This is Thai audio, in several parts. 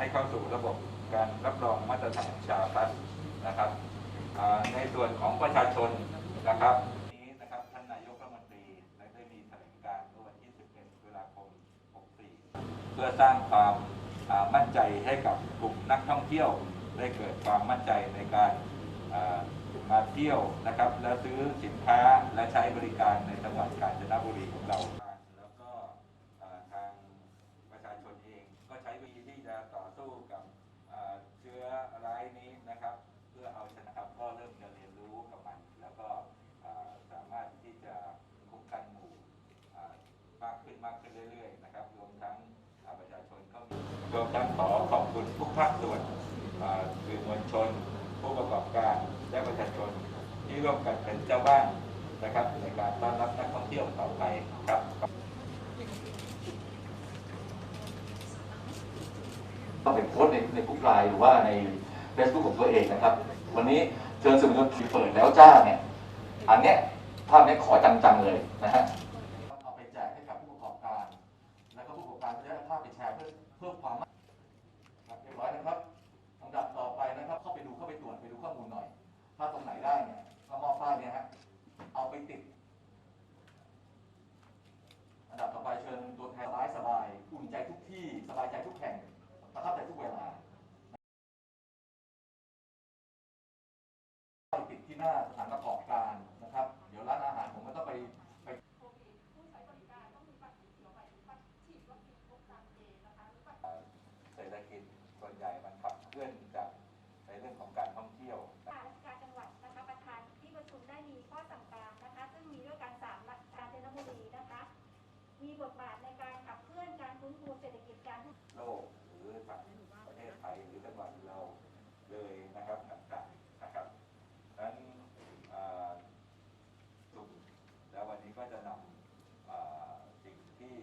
ให้เข้าสู่ระบบการรับรองมาตรฐานชาพัสนะครับในส่วนของประชาชนนะครับนี้นะครับท่านนายกรัฐมนตรีได้มีแถลงการณ์เมื่อวันที่11ตุลาคม 64 เพื่อสร้างความมั่นใจให้กับกลุ่มนักท่องเที่ยวได้เกิดความมั่นใจในการมาเที่ยวนะครับ และซื้อสินค้าและใช้บริการในจังหวัดกาญจนบุรีของเรา แล้วก็อ่าทางประชาชนเองก็ใช้วิธีที่จะต่อสู้กับอ่าเชื้อร้ายนี้นะครับ เพื่อเอาชนะครับก็เริ่มจะเรียนรู้กับมัน แล้วก็อ่าสามารถที่จะคุ้มกันหมู่อ่า มากขึ้นเรื่อยๆนะครับรวมทั้งประชาชนก็มีรวมทั้งขอขอบคุณทุกภาคส่วนอ่าสื่อมวลชน ผู้ประกอบการและประชาชนที่ร่วมกันเป็นเจ้าบ้านนะครับในการต้อนรับนักท่องเที่ยวต่อไปครับก็เป็นโพสในในกลุ่มไลน์หรือว่าใน Facebook ของตัวเองนะครับ วันนี้เชิญสื่อมวลชนเปิดแล้วจ้าเนี่ยอันเนี้ยภาพนี้ขอจังๆเลยนะฮะ รื่อเพิ่มความมั่นครับเรียบร้อยนะครับลำดับต่อไปนะครับ เข้าไปดูเข้าไปตรวจไปดูข้อมูลหน่อย ถ้าตรงไหนได้เนี่ยก็มอบป้ายเนี่ยฮะเอาไปติดอันดับต่อไปเชิญตัวแทนสบายสบายอุ่นใจทุกที่สบายใจทุกแห่งประทับใจทุกเวลาติดที่หน้าสถานประกอบการนะครับ เดี๋ยวร้านอาหารผมก็ต้องไปไป เศรษฐกิจ ส่วนใหญ่มันขับเคลื่อนจากในเรื่องของการท่องเที่ยวราชการจังหวัดนะคะประธานที่ประชุมได้มีข้อสั่งการนะคะ ซึ่งมีด้วยกันสามหลักการเจนบุรีนะคะ มีบทบาทในการขับเคลื่อนการฟื้นฟูเศรษฐกิจการท่องโลกหรือฝั่งประเทศไทยหรือจังหวัดเราเลยนะครับต่างๆนะครับนั้นเอ่อกลุ่มแล้ววันนี้ก็จะนำเอ่อสิ่งที่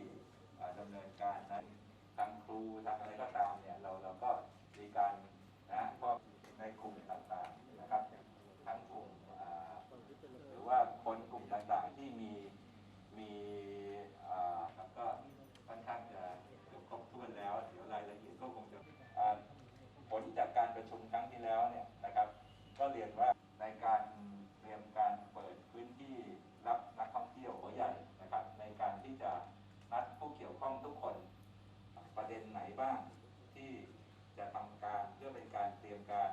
เอ่อดำเนินการนั้นทางครูทางอะไรก็ตามเนี่ยเราเราก็มีการนะเพราะในกลุ่มต่างๆนะครับทั้งกลุ่มเอ่อหรือว่าคนกลุ่มต่างๆที่มีมีเอ่อแล้วก็ ค่อนข้างจะเกือบครบถ้วนแล้ว เดี๋ยวรายละเอียดก็คงจะอ่าผลจากการประชุมครั้งที่แล้วเนี่ยนะครับ ก็เรียนว่าในการเตรียมการเปิดพื้นที่รับนักท่องเที่ยวหัวใหญ่นะครับ ในการที่จะนัดผู้เกี่ยวข้องทุกคน ประเด็นไหน บ้างที่จะทำการเพื่อเป็นการเตรียมการ